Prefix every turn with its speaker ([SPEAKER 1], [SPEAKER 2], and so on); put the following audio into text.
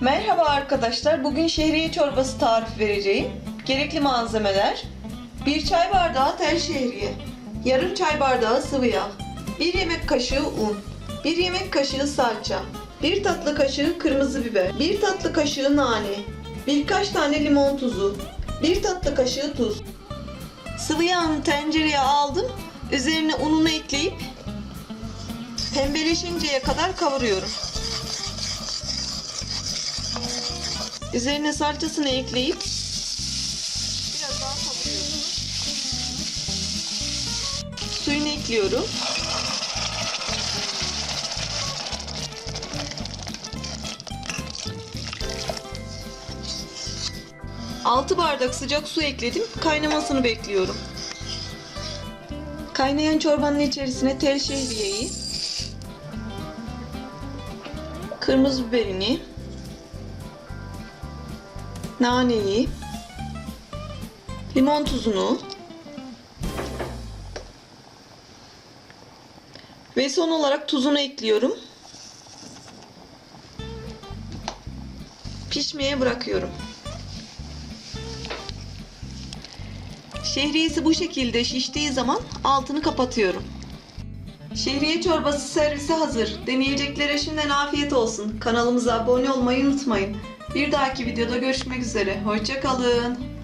[SPEAKER 1] Merhaba arkadaşlar. Bugün şehriye çorbası tarifi vereceğim. Gerekli malzemeler: 1 çay bardağı tel şehriye, yarım çay bardağı sıvı yağ, 1 yemek kaşığı un, 1 yemek kaşığı salça, 1 tatlı kaşığı kırmızı biber, 1 tatlı kaşığı nane, birkaç tane limon tuzu, 1 tatlı kaşığı tuz. Sıvı yağını tencereye aldım. Üzerine ununu ekleyip pembeleşinceye kadar kavuruyorum. Üzerine salçasını ekleyip biraz daha kavuruyorum. Suyunu ekliyorum. Altı bardak sıcak su ekledim. Kaynamasını bekliyorum. Kaynayan çorbanın içerisine tel şehriyeyi, kırmızı biberini, naneyi, limon tuzunu ve son olarak tuzunu ekliyorum. Pişmeye bırakıyorum. Şehriyesi bu şekilde şiştiği zaman altını kapatıyorum. Şehriye çorbası servise hazır. Deneyeceklere şimdiden afiyet olsun. Kanalımıza abone olmayı unutmayın. Bir dahaki videoda görüşmek üzere. Hoşçakalın.